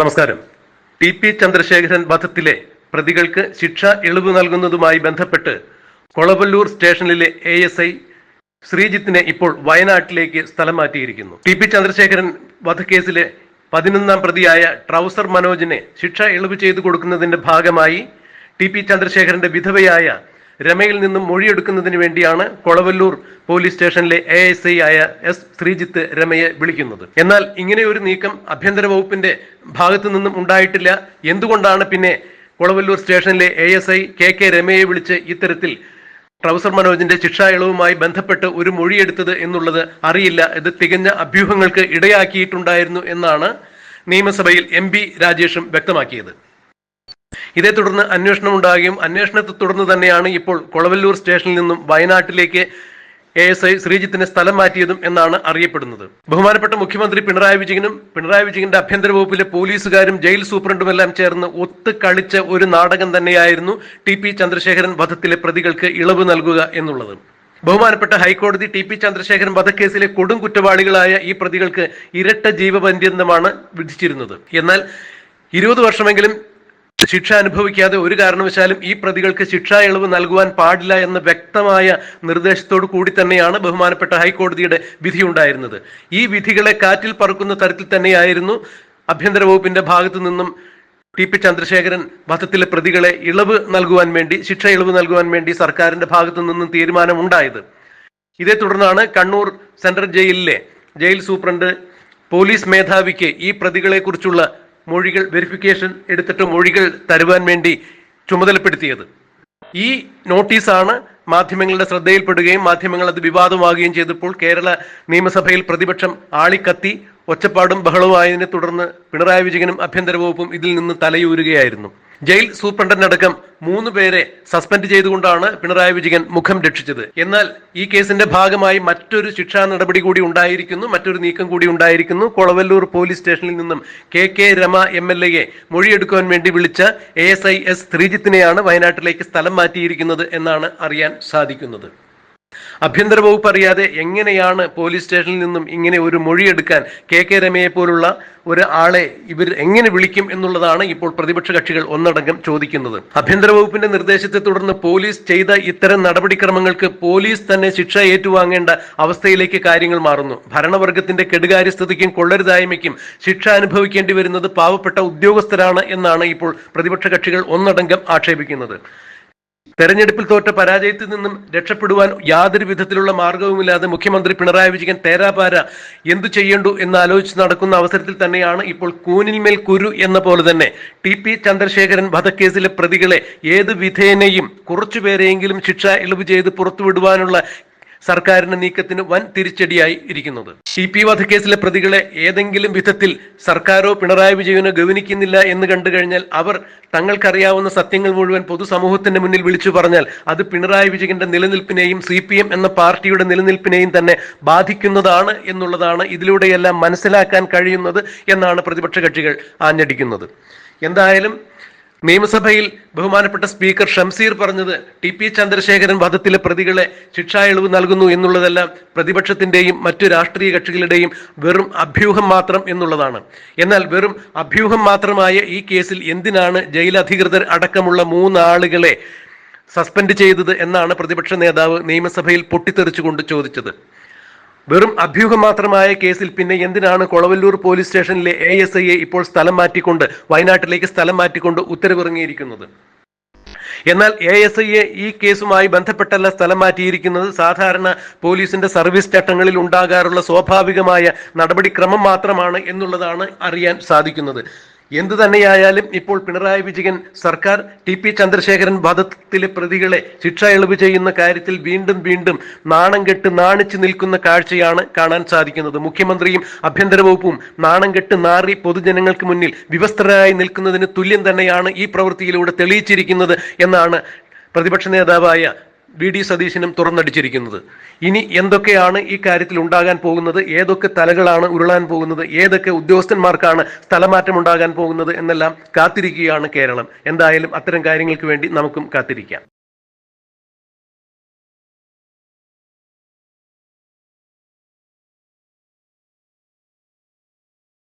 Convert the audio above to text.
നമസ്കാരം. T P Chandrasekharan വധത്തിലെ പ്രതികൾക്ക് ശിക്ഷ ഇളവ് നൽകുന്നതുമായി ബന്ധപ്പെട്ട് കൊളവല്ലൂർ സ്റ്റേഷനിലെ എ എസ് ഐ ശ്രീജിത്തിനെ ഇപ്പോൾ വയനാട്ടിലേക്ക് സ്ഥലം മാറ്റിയിരിക്കുന്നു. ടി പി ചന്ദ്രശേഖരൻ വധക്കേസിലെ പതിനൊന്നാം പ്രതിയായ ട്രൗസർ മനോജിനെ ശിക്ഷ ഇളവ് ചെയ്തു കൊടുക്കുന്നതിന്റെ ഭാഗമായി ടി പി ചന്ദ്രശേഖരന്റെ വിധവയായ രമയിൽ നിന്നും മൊഴിയെടുക്കുന്നതിന് വേണ്ടിയാണ് കൊളവല്ലൂർ പോലീസ് സ്റ്റേഷനിലെ എ എസ് ഐ ആയ എസ് ശ്രീജിത്ത് രമയെ വിളിക്കുന്നത്. എന്നാൽ ഇങ്ങനെ ഒരു നീക്കം ആഭ്യന്തര വകുപ്പിന്റെ ഭാഗത്തു നിന്നും ഉണ്ടായിട്ടില്ല. എന്തുകൊണ്ടാണ് പിന്നെ കൊളവല്ലൂർ സ്റ്റേഷനിലെ A S I K K രമയെ വിളിച്ച് ഇത്തരത്തിൽ ട്രൗസർ മനോജിന്റെ ശിക്ഷാ ഇളവുമായി ബന്ധപ്പെട്ട് ഒരു മൊഴിയെടുത്തത് എന്നുള്ളത് അറിയില്ല. ഇത് തികഞ്ഞ അഭ്യൂഹങ്ങൾക്ക് ഇടയാക്കിയിട്ടുണ്ടായിരുന്നു എന്നാണ് നിയമസഭയിൽ എം ബി രാജേഷും വ്യക്തമാക്കിയത്. ഇതേ തുടർന്ന് അന്വേഷണം ഉണ്ടാകുകയും അന്വേഷണത്തെ തുടർന്ന് തന്നെയാണ് ഇപ്പോൾ കൊളവല്ലൂർ സ്റ്റേഷനിൽ നിന്നും വയനാട്ടിലേക്ക് എ എസ് ഐ ശ്രീജിത്തിനെ സ്ഥലം മാറ്റിയതും എന്നാണ് അറിയപ്പെടുന്നത്. ബഹുമാനപ്പെട്ട മുഖ്യമന്ത്രി പിണറായി വിജയനും പിണറായി വിജയന്റെ ആഭ്യന്തര വകുപ്പിലെ പോലീസുകാരും ജയിൽ സൂപ്രണ്ടുമെല്ലാം ചേർന്ന് ഒത്ത് കളിച്ച ഒരു നാടകം തന്നെയായിരുന്നു ടി പി ചന്ദ്രശേഖരൻ വധത്തിലെ പ്രതികൾക്ക് ഇളവ് നൽകുക എന്നുള്ളത്. ബഹുമാനപ്പെട്ട ഹൈക്കോടതി ടി പി ചന്ദ്രശേഖരൻ വധക്കേസിലെ കൊടും കുറ്റവാളികളായ ഈ പ്രതികൾക്ക് ഇരട്ട ജീവപര്യന്തമാണ് വിധിച്ചിരുന്നത്. എന്നാൽ ഇരുപത് വർഷമെങ്കിലും ശിക്ഷ അനുഭവിക്കാതെ ഒരു കാരണവശാലും ഈ പ്രതികൾക്ക് ശിക്ഷാ ഇളവ് നൽകുവാൻ പാടില്ല എന്ന വ്യക്തമായ നിർദ്ദേശത്തോടു കൂടി തന്നെയാണ് ബഹുമാനപ്പെട്ട ഹൈക്കോടതിയുടെ വിധി ഉണ്ടായിരുന്നത്. ഈ വിധികളെ കാറ്റിൽ പറക്കുന്ന തരത്തിൽ തന്നെയായിരുന്നു ആഭ്യന്തര വകുപ്പിന്റെ ഭാഗത്തു നിന്നും ടി പി ചന്ദ്രശേഖരൻ വധത്തിലെ പ്രതികളെ ഇളവ് നൽകുവാൻ വേണ്ടി ശിക്ഷ ഇളവ് നൽകുവാൻ വേണ്ടി സർക്കാരിന്റെ ഭാഗത്തു നിന്നും തീരുമാനം തീരുമാനമുണ്ടായത്. ഇതേ തുടർന്നാണ് കണ്ണൂർ സെൻട്രൽ ജയിലിലെ ജയിൽ സൂപ്രണ്ട് പോലീസ് മേധാവിക്ക് ഈ പ്രതികളെ കുറിച്ചുള്ള മൊഴികൾ വെരിഫിക്കേഷൻ എടുത്തിട്ട് മൊഴികൾ തരുവാൻ വേണ്ടി ചുമതലപ്പെടുത്തിയത്. ഈ നോട്ടീസാണ് മാധ്യമങ്ങളുടെ ശ്രദ്ധയിൽപ്പെടുകയും മാധ്യമങ്ങൾ അത് വിവാദമാകുകയും ചെയ്തപ്പോൾ കേരള നിയമസഭയിൽ പ്രതിപക്ഷം ആളിക്കത്തി ഒച്ചപ്പാടും ബഹളവുമായതിനെ തുടർന്ന് പിണറായി വിജയനും ആഭ്യന്തര വകുപ്പും ഇതിൽ നിന്ന് തലയൂരുകയായിരുന്നു. ജയിൽ സൂപ്രണ്ടന്റടക്കം മൂന്ന് പേരെ സസ്പെൻഡ് ചെയ്തുകൊണ്ടാണ് പിണറായി വിജയൻ മുഖം രക്ഷിച്ചത്. എന്നാൽ ഈ കേസിന്റെ ഭാഗമായി മറ്റൊരു ശിക്ഷാ നടപടി കൂടി ഉണ്ടായിരിക്കുന്നു മറ്റൊരു നീക്കം കൂടി ഉണ്ടായിരിക്കുന്നു. കൊളവല്ലൂർ പോലീസ് സ്റ്റേഷനിൽ നിന്നും K K Rema M L എയെ മൊഴിയെടുക്കുവാൻ വേണ്ടി വിളിച്ച എ എസ് ഐ എസ് ശ്രീജിത്തിനെയാണ് വയനാട്ടിലേക്ക് സ്ഥലം മാറ്റിയിരിക്കുന്നത് എന്നാണ് അറിയാൻ സാധിക്കുന്നത്. ആഭ്യന്തര വകുപ്പ് അറിയാതെ എങ്ങനെയാണ് പോലീസ് സ്റ്റേഷനിൽ നിന്നും ഇങ്ങനെ ഒരു മൊഴിയെടുക്കാൻ കെ കെ രമയെ പോലുള്ള ഒരു ആളെ ഇവർ എങ്ങനെ വിളിക്കും എന്നുള്ളതാണ് ഇപ്പോൾ പ്രതിപക്ഷ കക്ഷികൾ ഒന്നടങ്കം ചോദിക്കുന്നത്. ആഭ്യന്തര വകുപ്പിന്റെ നിർദ്ദേശത്തെ തുടർന്ന് പോലീസ് ചെയ്ത ഇത്തരം നടപടിക്രമങ്ങൾക്ക് പോലീസ് തന്നെ ശിക്ഷ ഏറ്റുവാങ്ങേണ്ട അവസ്ഥയിലേക്ക് കാര്യങ്ങൾ മാറുന്നു. ഭരണവർഗത്തിന്റെ കെടുകാര്യസ്ഥതയ്ക്കും കൊള്ളരുതായ്മയ്ക്കും ശിക്ഷ അനുഭവിക്കേണ്ടി വരുന്നത് പാവപ്പെട്ട ഉദ്യോഗസ്ഥരാണ് എന്നാണ് ഇപ്പോൾ പ്രതിപക്ഷ കക്ഷികൾ ഒന്നടങ്കം ആക്ഷേപിക്കുന്നത്. തെരഞ്ഞെടുപ്പിൽ തോറ്റ പരാജയത്തിൽ നിന്നും രക്ഷപ്പെടുവാൻ യാതൊരു വിധത്തിലുള്ള മാർഗവുമില്ലാതെ മുഖ്യമന്ത്രി പിണറായി വിജയൻ തേരാപാര എന്തു ചെയ്യേണ്ടു എന്ന് ആലോചിച്ച് നടക്കുന്ന അവസരത്തിൽ തന്നെയാണ് ഇപ്പോൾ കൂനിന്മേൽ കുരു എന്ന പോലെ തന്നെ ടി പി ചന്ദ്രശേഖരൻ വധക്കേസിലെ പ്രതികളെ ഏത് വിധേനയും കുറച്ചുപേരെയെങ്കിലും ശിക്ഷ ഇളവ് ചെയ്ത് പുറത്തുവിടുവാനുള്ള സർക്കാരിന്റെ നീക്കത്തിന് വൻ തിരിച്ചടിയായി ഇരിക്കുന്നത്. സി പി വധക്കേസിലെ പ്രതികളെ ഏതെങ്കിലും വിധത്തിൽ സർക്കാരോ പിണറായി വിജയനോ ഗവനിക്കുന്നില്ല എന്ന് കണ്ടു കഴിഞ്ഞാൽ അവർ തങ്ങൾക്കറിയാവുന്ന സത്യങ്ങൾ മുഴുവൻ പൊതുസമൂഹത്തിന്റെ മുന്നിൽ വിളിച്ചു പറഞ്ഞാൽ അത് പിണറായി വിജയന്റെ നിലനിൽപ്പിനെയും സി എന്ന പാർട്ടിയുടെ നിലനിൽപ്പിനെയും തന്നെ ബാധിക്കുന്നതാണ് എന്നുള്ളതാണ് ഇതിലൂടെയെല്ലാം മനസ്സിലാക്കാൻ കഴിയുന്നത് എന്നാണ് പ്രതിപക്ഷ കക്ഷികൾ ആഞ്ഞടിക്കുന്നത്. എന്തായാലും നിയമസഭയിൽ ബഹുമാനപ്പെട്ട സ്പീക്കർ ഷംസീർ പറഞ്ഞത് ടി പി ചന്ദ്രശേഖരൻ വധത്തിലെ പ്രതികളെ ശിക്ഷാ ഇളവ് നൽകുന്നു എന്നുള്ളതല്ല പ്രതിപക്ഷത്തിന്റെയും മറ്റു രാഷ്ട്രീയ കക്ഷികളുടെയും വെറും അഭ്യൂഹം മാത്രം എന്നുള്ളതാണ്. എന്നാൽ വെറും അഭ്യൂഹം മാത്രമായ ഈ കേസിൽ എന്തിനാണ് ജയിലധികൃതർ അടക്കമുള്ള മൂന്നാളുകളെ സസ്പെൻഡ് ചെയ്തത് എന്നാണ് പ്രതിപക്ഷ നേതാവ് നിയമസഭയിൽ പൊട്ടിത്തെറിച്ചുകൊണ്ട് ചോദിച്ചത്. വെറും അഭ്യൂഹം മാത്രമായ കേസിൽ പിന്നെ എന്തിനാണ് കൊളവല്ലൂർ പോലീസ് സ്റ്റേഷനിലെ എ എസ് ഐയെ ഇപ്പോൾ സ്ഥലം മാറ്റിക്കൊണ്ട് വയനാട്ടിലേക്ക് സ്ഥലം മാറ്റിക്കൊണ്ട് ഉത്തരവിറങ്ങിയിരിക്കുന്നത്? എന്നാൽ എ എസ് ഐയെ ഈ കേസുമായി ബന്ധപ്പെട്ടല്ല സ്ഥലം മാറ്റിയിരിക്കുന്നത്. സാധാരണ പോലീസിന്റെ സർവീസ് ചട്ടങ്ങളിൽ ഉണ്ടാകാറുള്ള സ്വാഭാവികമായ നടപടിക്രമം മാത്രമാണ് എന്നുള്ളതാണ് അറിയാൻ സാധിക്കുന്നത്. എന്തു തന്നെയായാലും ഇപ്പോൾ പിണറായി വിജയൻ സർക്കാർ ടി പി ചന്ദ്രശേഖരൻ വധത്തിലെ പ്രതികളെ ശിക്ഷ ഇളവ് ചെയ്യുന്ന കാര്യത്തിൽ വീണ്ടും വീണ്ടും നാണം കെട്ട് നാണിച്ചു നിൽക്കുന്ന കാഴ്ചയാണ് കാണാൻ സാധിക്കുന്നത്. മുഖ്യമന്ത്രിയും ആഭ്യന്തര വകുപ്പും നാണം കെട്ട് നാറി പൊതുജനങ്ങൾക്ക് മുന്നിൽ വിവസ്ത്രരായി നിൽക്കുന്നതിന് തുല്യം തന്നെയാണ് ഈ പ്രവൃത്തിയിലൂടെ തെളിയിച്ചിരിക്കുന്നത് എന്നാണ് പ്രതിപക്ഷ നേതാവായ വി ഡി സതീശനും തുറന്നടിച്ചിരിക്കുന്നത്. ഇനി എന്തൊക്കെയാണ് ഈ കാര്യത്തിൽ ഉണ്ടാകാൻ പോകുന്നത്? ഏതൊക്കെ തലകളാണ് ഉരുളാൻ പോകുന്നത്? ഏതൊക്കെ ഉദ്യോഗസ്ഥന്മാർക്കാണ് സ്ഥലമാറ്റം ഉണ്ടാകാൻ പോകുന്നത് എന്നെല്ലാം കാത്തിരിക്കുകയാണ് കേരളം. എന്തായാലും അത്തരം കാര്യങ്ങൾക്ക് വേണ്ടി നമുക്കും കാത്തിരിക്കാം.